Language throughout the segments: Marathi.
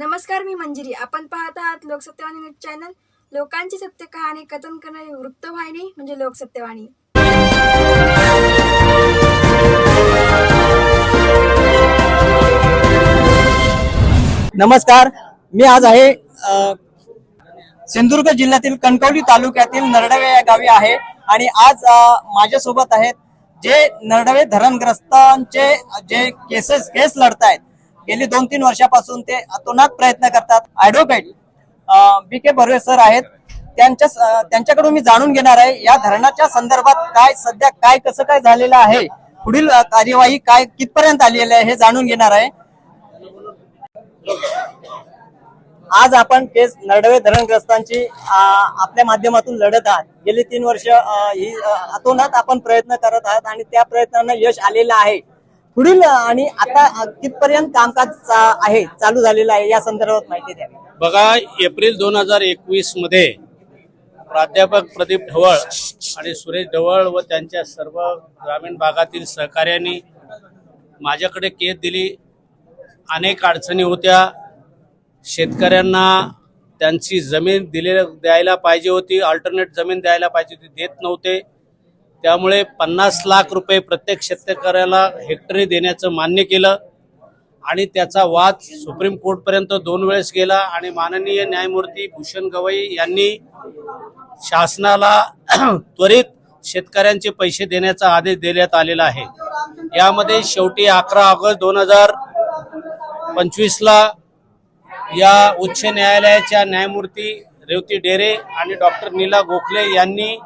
नमस्कार मी मंजिरी. आपण पाहत आहात लोकसत्यवाणी न्यूज चॅनल. लोकांची सत्य कहाणी कथन करणारी वृत्तवाहिनी म्हणजे लोकसत्यवाणी. नमस्कार मी आज आहे सिंधुदुर्ग जिल्ह्यातील कणकवली तालुक्यातील नरडवे या गावी आहे. आणि आज माझ्यासोबत आहेत जे नरडवे धरणग्रस्तांचे जे केसेस केस लढतायत गेली दोन तीन वर्षापासून ते अतोनात प्रयत्न करतात. Advocate B K Barve sir आहेत. त्यांच्या त्यांच्याकडून मी जाणून घेणार आहे या धरणाच्या संदर्भात काय सध्या काय कसं काय झालेलं आहे पुढील कार्यवाही काय कितपर्यंत आलेली आहे हे जाणून घेणार आहे. आज आपण केस नरडवे धरणग्रस्तांची आपल्या माध्यमातून लढत आहात. गेली तीन वर्ष ही अतोनात आपण प्रयत्न करत आहात आणि त्या प्रयत्नांना यश आलेलं आहे. पुढील आणि आता कितपर्यंत कामकाज चा- आहे चालू झालेलं आहे या संदर्भात माहिती द्या. बघा एप्रिल दोन हजार एकवीसमध्ये प्राध्यापक प्रदीप ढवळ आणि सुरेश ढवळ व त्यांच्या सर्व ग्रामीण भागातील सहकार्यांनी माझ्याकडे केस दिली. अनेक अडचणी होत्या. शेतकऱ्यांना त्यांची जमीन दिले द्यायला पाहिजे होती अल्टरनेट जमीन द्यायला पाहिजे होती देत नव्हते. त्यामुळे पन्नास लाख रुपये प्रत्येक शेतकऱ्याला हेक्टरी देण्याचं मान्य केलं आणि त्याचा वाद सुप्रीम कोर्टपर्यंत दोन वेळेस गेला आणि माननीय न्यायमूर्ती भूषण गवई यांनी शासनाला त्वरित शेतकऱ्यांचे पैसे देण्याचा आदेश देण्यात आलेला आहे. यामध्ये शेवटी अकरा ऑगस्ट दोन हजार पंचवीसला या उच्च न्यायालयाच्या न्यायमूर्ती रेवती डेरे आणि डॉक्टर नीला गोखले यांनी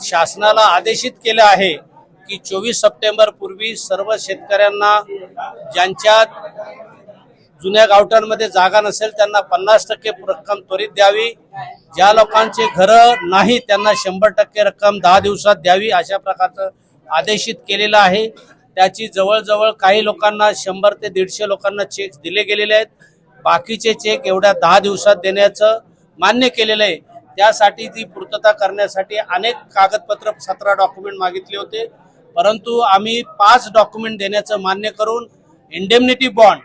शासनाला आदेशित केलं आहे की चोवीस सप्टेंबर पूर्वी सर्व शेतकऱ्यांना ज्यांच्या जुन्या गावठांमध्ये जागा नसेल त्यांना पन्नास टक्के रक्कम त्वरित द्यावी. ज्या लोकांचे घरं नाही त्यांना शंभर टक्के रक्कम दहा दिवसात द्यावी अशा प्रकारचं आदेशित केलेलं आहे. त्याची जवळजवळ काही लोकांना शंभर ते दीडशे लोकांना चेक दिले गेलेले आहेत. बाकीचे चेक एवढ्या दहा दिवसात देण्याचं मान्य केलेलं आहे. त्यासाठी ती पूर्तता करण्यासाठी अनेक कागदपत्र सतरा डॉक्युमेंट मागितले होते. परंतु आम्ही पाच डॉक्युमेंट देण्याचं मान्य करून इंडेमनिटी बॉन्ड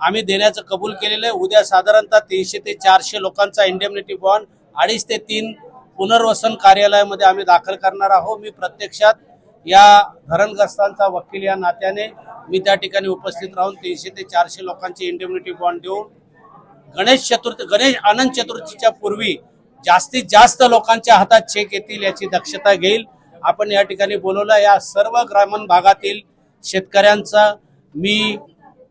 आम्ही देण्याचं कबूल केलेलं आहे. उद्या साधारणतः तीनशे ते चारशे लोकांचा इंडेमनिटी बॉन्ड अडीच ते तीन पुनर्वसन कार्यालयामध्ये आम्ही दाखल करणार आहोत. मी प्रत्यक्षात या धरणग्रस्तांचा वकील या नात्याने मी त्या ठिकाणी उपस्थित राहून तीनशे ते चारशे लोकांची इंडेमनिटी बॉन्ड देऊन गणेश चतुर्थी गणेश आनंद चतुर्थीच्या पूर्वी जास्तीत जास्त लोकांच्या हातात चेक येतील याची दक्षता घेईल. आपण या ठिकाणी बोलवलं या सर्व ग्रामीण भागातील शेतकऱ्यांचा मी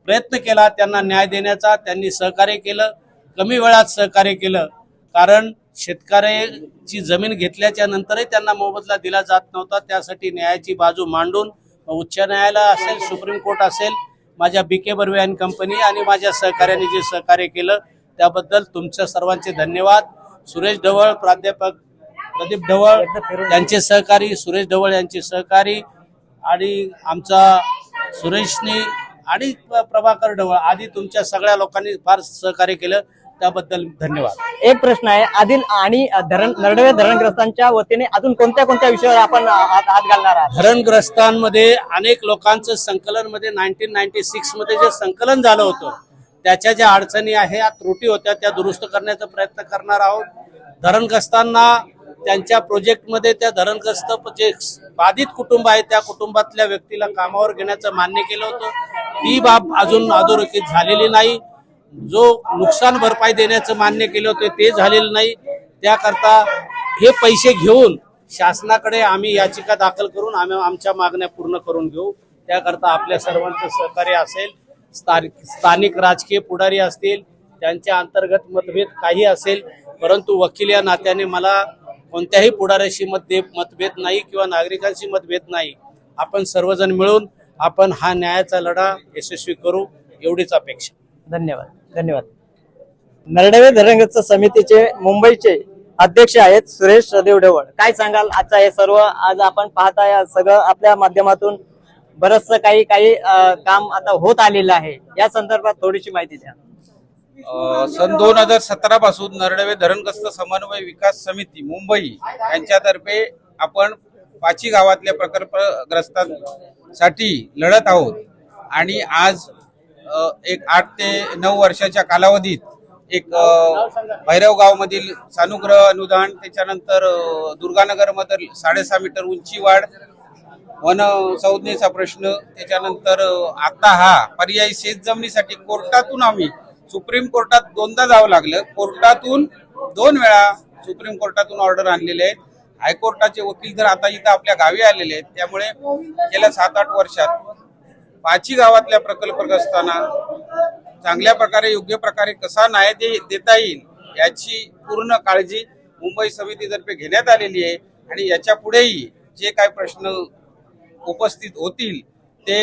प्रयत्न केला त्यांना न्याय देण्याचा त्यांनी सहकार्य केलं कमी वेळात सहकार्य केलं. कारण शेतकऱ्याची जमीन घेतल्याच्या नंतरही त्यांना मोबदला दिला जात नव्हता त्यासाठी न्यायाची बाजू मांडून उच्च न्यायालय असेल सुप्रीम कोर्ट असेल माझ्या B K Barve and company आणि माझ्या सहकार्याने जे सहकार्य केलं त्याबद्दल तुमच्या सर्वांचे धन्यवाद. सुरेश ढवळ प्राध्यापक प्रदीप ढवळ त्यांचे सहकारी सुरेश ढवळ यांचे सहकारी आणि आमचा सुरेशनी आणि प्रभाकर ढवळ आदी तुमच्या सगळ्या लोकांनी फार सहकार्य केलं. त्याबद्दल धन्यवाद. एक प्रश्न आहे आदिल आणि धरण नरडवे धरणग्रस्तांच्या वतीने अजून कोणत्या कोणत्या विषयावर आपण हात हात घालणार आहात? धरणग्रस्तांमध्ये अनेक लोकांचं संकलनमध्ये नाईन्टीन नाईन्टी सिक्समध्ये जे संकलन झालं होतं त्याच्या ज्या अडचणी आहे त्रुटी होत्या त्या दुरुस्त करण्याचा प्रयत्न करणार आहोत. धरणग्रस्तांना त्यांच्या प्रोजेक्टमध्ये त्या धरणग्रस्त जे बाधित कुटुंब आहे त्या कुटुंबातल्या व्यक्तीला कामावर घेण्याचं मान्य केलं होतं. ती बाब अजून अधोरेखित झालेली नाही. जो नुकसान भरपाई देण्याचं मान्य केलं होतं ते झालेलं नाही. त्याकरता हे पैसे घेऊन शासनाकडे आम्ही याचिका दाखल करून आम्ही आमच्या मागण्या पूर्ण करून घेऊ. त्याकरता आपल्या सर्वांचं सहकार्य असेल. स्थानिक स्थानिक राजकीय पुढारी असतील त्यांच्या अंतर्गत मतभेद काही असेल परंतु वकील या नात्याने मला कोणत्याही पुढाऱ्याशी मतभेद मतभेद नाही किंवा नागरिकांशी मतभेद नाही. आपण सर्वजण मिळून आपण हा न्यायाचा लढा यशस्वी करू एवढीच अपेक्षा. धन्यवाद. धन्यवाद. नरडवे धरणग्रस्त समितीचे मुंबईचे अध्यक्ष आहेत सुरेश सदेव ढवळ काय सांगाल? आजचा हे सर्व आज आपण पाहताय सगळं आपल्या माध्यमातून बरचस काही काही काम आता होत आलेलं आहे. या संदर्भात थोडीशी माहिती द्या. सन दोन हजार सतरा पासून नरडवे धरणग्रस्त समन्वय विकास समिती मुंबई यांच्यातर्फे आपण पाची गावातल्या प्रकल्पग्रस्तांसाठी लढत आहोत. आणि आज एक आठ ते नऊ वर्षाच्या कालावधीत एक भैरव गावमधील सानुग्रह अनुदान त्याच्यानंतर दुर्गानगरमधील दुर्गानगर साडेसहा मीटर उंची वाढ वनसंज्ञेचा प्रश्न त्याच्यानंतर आता हा पर्यायी शेत जमिनीसाठी कोर्टातून आम्ही सुप्रीम कोर्टात दोनदा जावं लागलं. कोर्टातून दोन वेळा सुप्रीम कोर्टातून ऑर्डर आणलेले आहेत. हायकोर्टाचे वकील तर आता इथं आपल्या गावी आलेले आहेत त्यामुळे गेल्या सात आठ वर्षात पाची गावातल्या प्रकल्पग्रस्तांना चांगल्या प्रकारे योग्य प्रकारे कसा न्याय दे देता येईल याची पूर्ण काळजी मुंबई समितीतर्फे घेण्यात आलेली आहे. आणि याच्या पुढेही जे काय प्रश्न उपस्थित होतील ते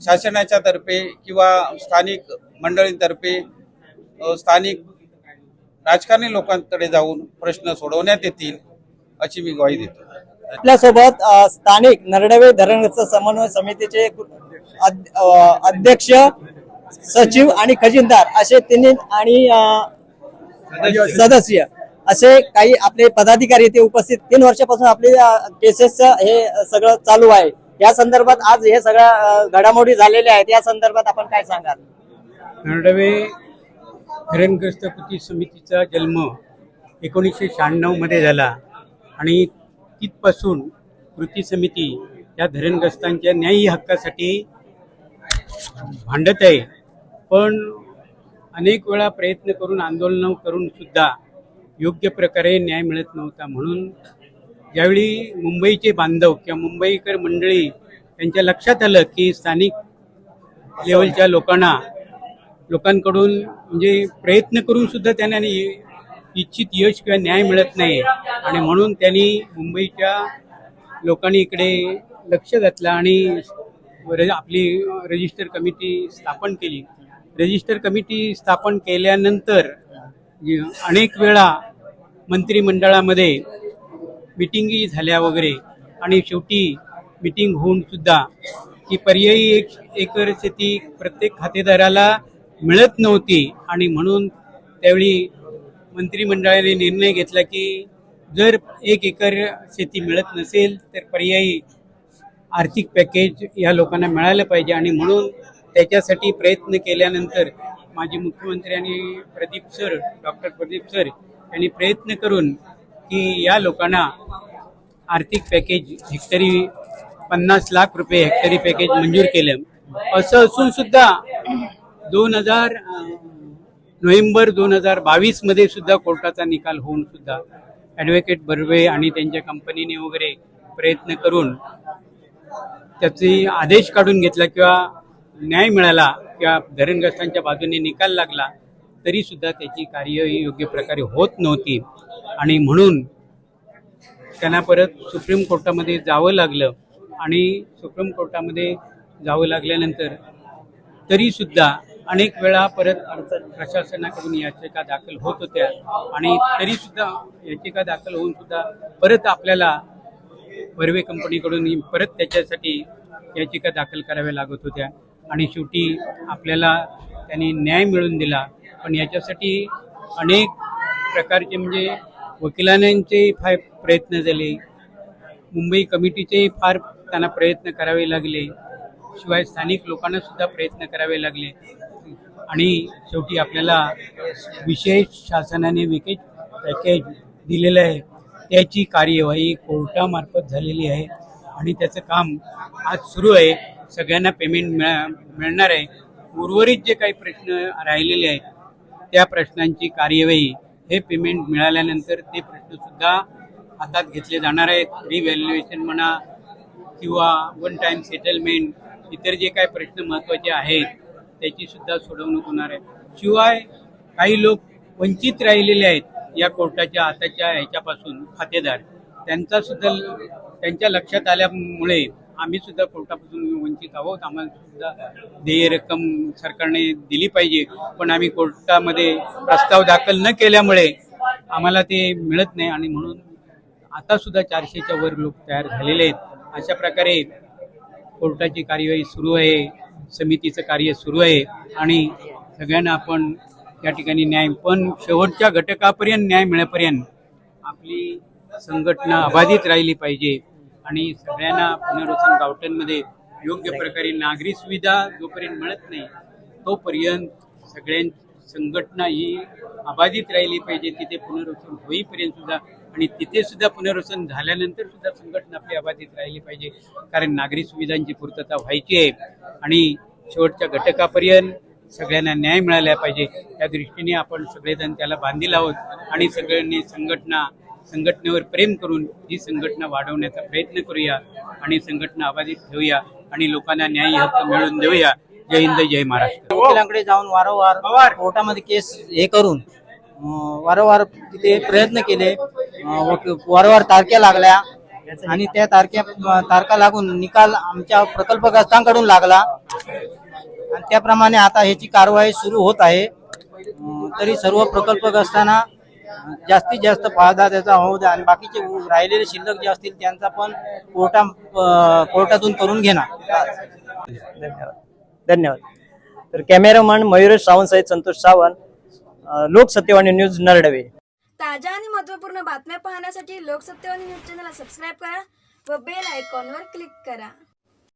शासनाच्या तर्फे किंवा स्थानिक मंडळींतर्फे स्थानिक राजकारणी लोकांकडे जाऊन प्रश्न सोडवण्यात येतील अशी मी ग्वाही देतो. आपल्यासोबत स्थानिक नरडवे धरणग्रस्त समन्वय समितीचे अध्यक्ष सचिव आणि खजिनदार असे तिन्ही आणि सदस्य असे काही आपले पदाधिकारी इथे उपस्थित. तीन वर्षापासून आपले केसेस हे सगळं चालू आहे. या संदर्भात आज हे सगळ्या घडामोडी झालेल्या आहेत. या संदर्भात आपण काय सांगाल? नरडवे धरणग्रस्त कृती समितीचा जन्म एकोणीसशे शहाण्णवमध्ये झाला आणि तिथपासून कृती समिती या धरणग्रस्तांच्या न्यायी हक्कासाठी भांडत आहे. पण अनेक वेळा प्रयत्न करून आंदोलनं करून सुद्धा योग्य प्रकारे न्याय मिळत नव्हता म्हणून ज्यावेळी मुंबईचे बांधव किंवा मुंबईकर मंडळी त्यांच्या लक्षात आलं की स्थानिक लेवलच्या लोकांना लोकांकडून म्हणजे प्रयत्न करून सुद्धा त्यांना इच्छित यश किंवा न्याय मिळत नाही. आणि म्हणून त्यांनी मुंबईच्या लोकांनी इकडे लक्ष घातलं आणि र- आपली रजिस्टर कमिटी स्थापन केली. रजिस्टर कमिटी स्थापन केल्यानंतर अनेक वेळा मंत्रिमंडळामध्ये मिटिंगी झाल्या वगैरे. आणि शेवटी मिटिंग होऊन सुद्धा की पर्यायी एक एकर शेती प्रत्येक खातेदाराला मिळत नव्हती. आणि म्हणून त्यावेळी मंत्रिमंडळाने निर्णय घेतला की जर एक एकर शेती मिळत नसेल तर पर्यायी आर्थिक पॅकेज या लोकांना मिळालं पाहिजे. आणि म्हणून त्याच्यासाठी प्रयत्न केल्यानंतर माजी मुख्यमंत्री आणि Pradeep sir doctor Pradeep sir यांनी प्रयत्न करून की या लोकांना आर्थिक पॅकेज हेक्टरी पन्नास लाख रुपये हेक्टरी पॅकेज मंजूर केलं. असं असून सुद्धा दोन हजार नोव्हेंबर दोन हजार बावीसमध्ये सुद्धा कोर्टाचा निकाल होऊन सुद्धा ॲडव्होकेट बर्वे आणि त्यांच्या कंपनीने वगैरे प्रयत्न करून त्याचे आदेश काढून घेतला किंवा न्याय मिळाला किंवा धरणग्रस्तांच्या बाजूने निकाल लागला तरी सुद्धा त्याची कार्य योग्य प्रकारे होत नव्हती. आणि म्हणून त्यांना परत सुप्रीम कोर्टामध्ये जावं लागलं आणि सुप्रीम कोर्टामध्ये जावं लागल्यानंतर तरीसुद्धा अनेक वेळा परत प्रशासनाकडून याचिका दाखल होत होत्या आणि तरीसुद्धा याचिका दाखल होऊन सुद्धा परत आपल्याला बर्वे कंपनीकडून परत त्याच्यासाठी याचिका दाखल कराव्या लागत होत्या. आणि शेवटी आपल्याला त्यांनी न्याय मिळवून दिला. पण याच्यासाठी अनेक प्रकारचे म्हणजे वकिलांचे फार प्रयत्न झाले. मुंबई कमिटीचे फार त्यांना प्रयत्न करावे लागले. शिवाय स्थानिक लोकांना सुद्धा प्रयत्न करावे लागले. आणि शेवटी आपल्याला विशेष शासनाने विकेट पॅकेज दिलेलं आहे. त्याची कार्यवाही कोर्टामार्फत झालेली आहे आणि त्याचं काम आज सुरू आहे. सगळ्यांना पेमेंट मिळा मिळणार आहे. उर्वरित जे काही प्रश्न राहिलेले आहेत त्या प्रश्नांची कार्यवाही हे पेमेंट मिळाल्यानंतर ते प्रश्नसुद्धा हातात घेतले जाणार आहेत. रिव्हॅल्युएशन म्हणा किंवा वन टाइम सेटलमेंट इतर जे काही प्रश्न महत्त्वाचे आहेत त्याची सुद्धा सोडवणूक होणार आहे. शिवाय काही लोक वंचित राहिलेले आहेत या कोर्टाच्या आताच्या ह्याच्यापासून खातेदार. त्यांचा सुद्धा त्यांच्या लक्षात आल्यामुळे आम्ही सुद्धा कोर्टापासून वंचित आहोत. आम्हाला सुद्धा देय रक्कम सरकारने दिली पाहिजे. पण आम्ही कोर्टामध्ये प्रस्ताव दाखल न केल्यामुळे आम्हाला ते मिळत नाही आणि म्हणून आता सुद्धा चारशेच्या वर लोक तयार झालेले आहेत. अशा प्रकारे कोर्टाची कार्यवाही सुरू आहे. समितीचं कार्य सुरू आहे आणि सगळ्यांना आपण या ठिकाणी न्याय पण शेवटच्या घटकापर्यंत न्याय मिळेपर्यंत आपली संघटना अबाधित राहिली पाहिजे. आणि सगळ्यांना पुनर्वसन गावठणमध्ये योग्य प्रकारे नागरी सुविधा जोपर्यंत मिळत नाही तोपर्यंत सगळ्यां संघटना ही अबाधित राहिली पाहिजे. तिथे पुनर्वसन होईपर्यंत सुद्धा आणि तिथे सुद्धा पुनर्वसन झाल्यानंतर सुद्धा संघटना आपली अबाधित राहिली पाहिजे. कारण नागरी सुविधांची पूर्तता व्हायची आहे आणि शेवटच्या घटकापर्यंत सगळ्यांना न्याय मिळाला पाहिजे. त्या दृष्टीने आपण सगळेजण त्याला बांधील आहोत आणि सगळ्यांनी संघटना संघटनेवर प्रेम करून ही संघटना वाढवण्याचा प्रयत्न करूया आणि संघटना अबाधित ठेवूया आणि लोकांना न्याय हक्क मिळवून देऊया. जय हिंद जय महाराष्ट्र. वकिलांकडे जाऊन वारंवार कोर्टामध्ये केस हे करून वारंवार तिथे प्रयत्न केले. वारंवार तारख्या लागल्या आणि त्या तारख्या तारखा लागून निकाल आमच्या प्रकल्पग्रस्तांकडून लागला. आणि त्याप्रमाणे आता ह्याची कारवाई सुरू होत आहे. तरी सर्व प्रकल्पग्रस्तांना जास्तीत जास्त फायदा त्याचा होऊ द्या आणि बाकीचे राहिलेले शिल्लक जे असतील त्यांचा पण कोर्टा कोर्टातून करून घेणार. धन्यवाद. धन्यवाद. तर कॅमेरामन मयुरेश सावंत सहित संतोष सावंत लोकसत्यवाणी न्यूज नरडवे. ताज्या आणि महत्त्वपूर्ण बातम्या पाहण्यासाठी लोकसत्तेवाणी न्यूज चॅनलला सबस्क्राईब करा व बेल आयकॉनवर क्लिक करा.